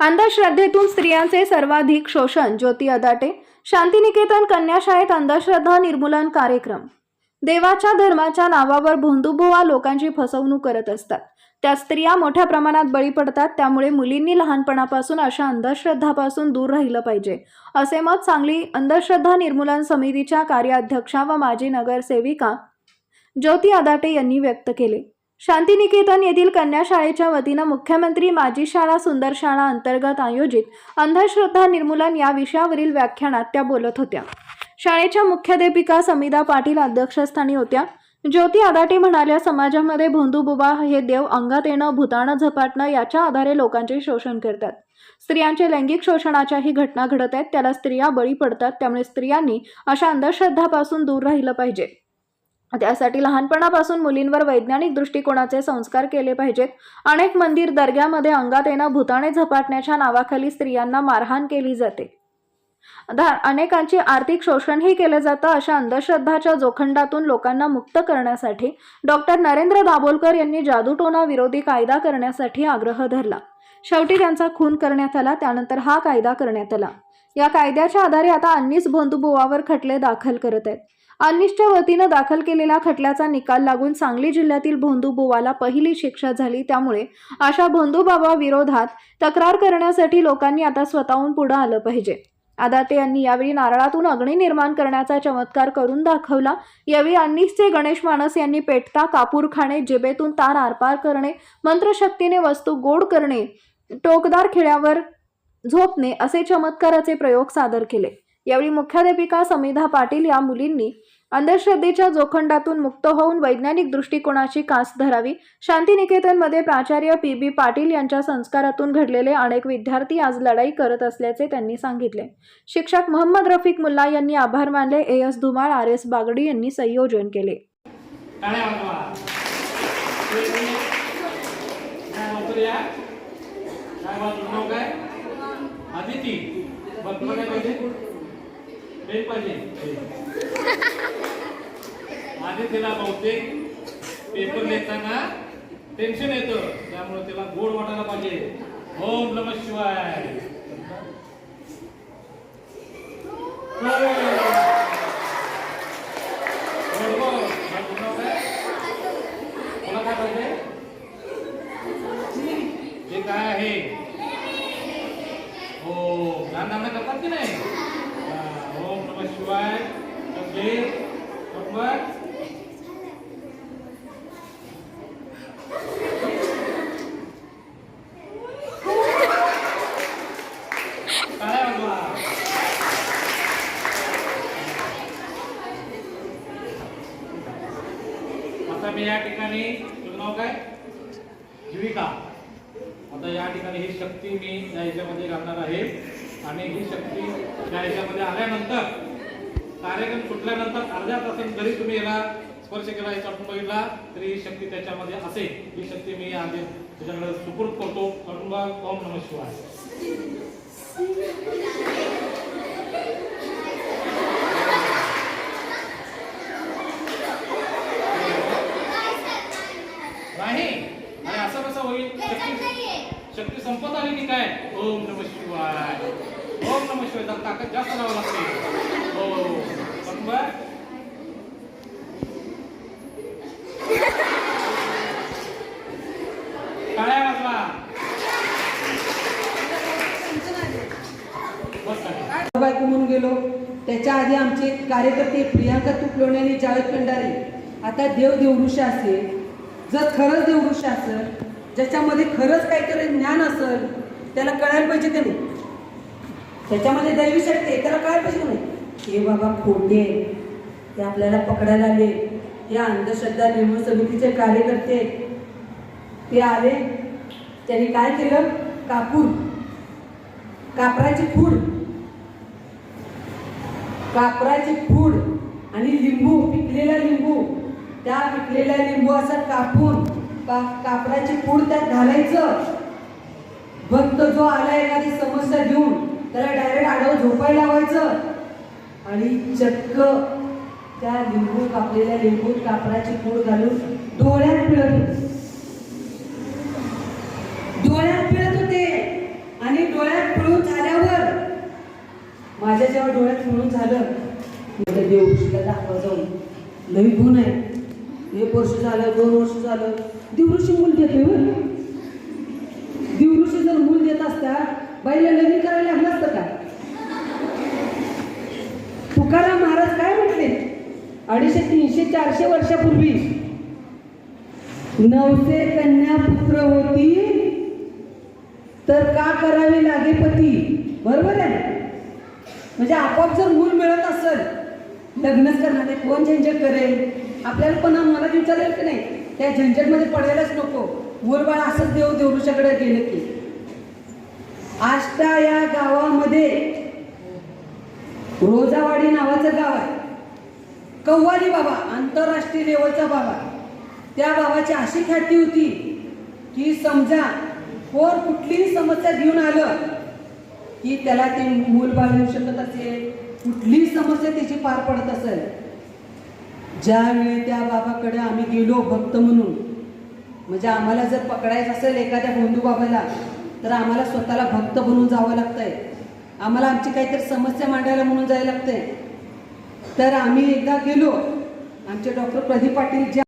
अंधश्रद्धेतून स्त्रियांचे सर्वाधिक शोषण ज्योती अदाटे शांतिनिकेतन कन्याशाळेत अंधश्रद्धा निर्मूलन कार्यक्रम. देवाच्या धर्माच्या नावावर भोंदूभोवा लोकांची फसवणूक करत असतात. त्या स्त्रिया मोठ्या प्रमाणात बळी पडतात त्यामुळे मुलींनी लहानपणापासून अशा अंधश्रद्धापासून दूर राहिलं पाहिजे असे मत सांगली अंधश्रद्धा निर्मूलन समितीच्या कार्याध्यक्षा व माजी नगरसेविका ज्योती अदाटे यांनी व्यक्त केले. शांतिनिकेतन येथील कन्या शाळेच्या वतीनं मुख्यमंत्री माजी शाळा सुंदर शाळा अंतर्गत आयोजित अंधश्रद्धा निर्मूलन या विषयावरील व्याख्यानात त्या बोलत होत्या. शाळेच्या मुख्याध्यापिका समिदा पाटील अध्यक्षस्थानी होत्या. ज्योती आदाटे म्हणाल्या समाजामध्ये भोंदूबुबा हे देव अंगात येणं भूताणं झपाटणं याच्या आधारे लोकांचे शोषण करतात. स्त्रियांचे लैंगिक शोषणाच्याही घटना घडत आहेत. त्याला स्त्रिया बळी पडतात. त्यामुळे स्त्रियांनी अशा अंधश्रद्धापासून दूर राहिलं पाहिजे. त्यासाठी लहानपणापासून मुलींवर वैज्ञानिक दृष्टिकोनाचे संस्कार केले पाहिजेत. अनेक मंदिर दर्ग्यामध्ये अंगात येणं भूताने झपाटण्याच्या नावाखाली स्त्रियांना मारहाण केली जाते. अनेकांची अनेकांचे आर्थिक शोषणही केलं जातं अशा अंधश्रद्धाच्या जोखंडातून लोकांना मुक्त करण्यासाठी. डॉक्टर नरेंद्र दाभोलकर यांनी जादूटोना विरोधी कायदा करण्यासाठी आग्रह धरला. शेवटी त्यांचा खून करण्यात आला त्यानंतर हा कायदा करण्यात आला. या कायद्याच्या आधारे आता अन्नीस भोंदूबुवावर खटले दाखल करत आहेत. अन्निसच्या वतीनं दाखल केलेल्या खटल्याचा निकाल लागून सांगली जिल्ह्यातील भोंदूबुवाला पहिली शिक्षा झाली. त्यामुळे अशा भोंदूबाबा विरोधात तक्रार करण्यासाठी लोकांनी आता स्वतःहून पुढे आलं पाहिजे. आदाते यांनी यावेळी नारळातून अग्नी निर्माण करण्याचा चमत्कार करून दाखवला. यावेळी अन्निसचे गणेश मानस यांनी पेटता कापूर खाणे जिबेतून तार आरपार करणे मंत्रशक्तीने वस्तू गोड करणे टोकदार खिळ्यावर झोपणे असे चमत्काराचे प्रयोग सादर केले. यावेळी मुख्याध्यापिका समिधा पाटील या मुलींनी अंधश्रद्धेच्या जोखंडातून मुक्त होऊन वैज्ञानिक दृष्टिकोनाची कास धरावी. शांतिनिकेतनमध्ये प्राचार्य पी बी पाटील यांच्या संस्कारातून घडलेले अनेक विद्यार्थी आज लढाई करत असल्याचे त्यांनी सांगितले. शिक्षक मोहम्मद रफिक मुल्ला यांनी आभार मानले. A. S. Dhumal R. S. Bagdi यांनी संयोजन केले. आदिती. बघ पाहिजे पेन पाहिजे बहुतेक पेपर लिहिताना टेन्शन येतं. त्यामुळे त्याला गोड वाटायला पाहिजे. ओम नम शिवाय. बरोबर. काय? पाहिजे? हे काय आहे? हो लहान लहान करतात की नाही? शिवाय समजे बरोबर आता मी या ठिकाणी तुझं नाव काय? जीविका. आता या ठिकाणी ही शक्ती मी या याच्यामध्ये घालणार आहे. आणि ही शक्ती या याच्यामध्ये आल्यानंतर कार्यक्रम सुटल्यानंतर अर्ध्या तासात जरी तुम्ही याला स्पर्श केला याच्यातून बघितला तरी ही शक्ती त्याच्यामध्ये असेल. ही शक्ती मी आधी तुझ्याकडे सुपूर्द करतो. बघ ओम नम शिवाय. नाही. आणि असं कसं होईल? शक्ती शक्ती संपत आली की काय? ओम नम शिवाय. ओम नम शिवाय ताकद जास्त लावा लागते हो बरोबर टाळ्या वाजवा बस झाली. बायको म्हणून गेलो. त्याच्या आधी आमचे कार्यकर्ते प्रियांका तुपलोणे आणि जावेद पेंडारे आता देव देवृष असेल जर खरंच देवऋषी असेल ज्याच्यामध्ये खरंच काहीतरी ज्ञान असेल त्याला कळायला पाहिजे ते नाही. त्याच्यामध्ये दैवी शक्ती आहे त्याला कळायला पाहिजे नाही. हे बाबा खोटे ते आपल्याला पकडायला आले. या अंधश्रद्धा निर्मूल समितीचे कार्यकर्ते ते आले. त्यांनी काय केलं? कापूर कापराची फूड. कापराची फूड आणि लिंबू पिकलेला लिंबू. त्या पिकलेल्या लिंबू असं कापून का कापराची फूड त्यात घालायचं. भक्त जो आला एखादी समस्या घेऊन त्याला डायरेक्ट आडवं झोपायला लावायचं. आणि चक्क त्या लिंबू कापलेल्या लिंबूत कापराची फूड घालून डोळ्यात पिळत होते. डोळ्यात पिळत होते. आणि डोळ्यात पिळून झाल्यावर माझ्या जेव्हा डोळ्यात म्हणून झालं माझ्या देवऋषीला दाखवा जाऊन. नवी गुण आहे. एक वर्ष झालं दोन वर्ष झालं. देवऋषी मूल देते होय. देवऋषी जर मूल देत असता बाईला लग्न करायला लागलं असतं का? तुकाराम महाराज काय म्हटले? अडीचशे तीनशे चारशे वर्षापूर्वी नवसे कन्या पुत्र होती तर का करावे लागे पती बरोबर आहे. म्हणजे आपोआप जर मूल मिळत असेल लग्नच करणार नाही कोण झंझट करेल? आपल्याला पण मला विचारेल की नाही त्या झंझटमध्ये पडायलाच नको. मूल बाळ असंच देव देवृषाकडे गेलं की. आष्टा या गावामध्ये रोजावाडी नावाचं गाव आहे. कव्वाली बाबा आंतरराष्ट्रीय लेवलचा बाबा. त्या बाबाची अशी ख्याती होती की समजा कोर कुठलीही समस्या घेऊन आलं की त्याला ते मूल बाळ येऊ शकत असेल कुठलीही समस्या त्याची पार पडत असेल. ज्यावेळी त्या बाबाकडे आम्ही गेलो भक्त म्हणून म्हणजे आम्हाला जर पकडायचं असेल एखाद्या बंधू बाबाला तर आम्हाला स्वतःला भक्त बनून जावं लागतंय. आम्हाला आमची काहीतरी समस्या मांडायला म्हणून जायला लागतंय. तर आम्ही एकदा गेलो आमचे डॉक्टर प्रदीप पाटील ज्या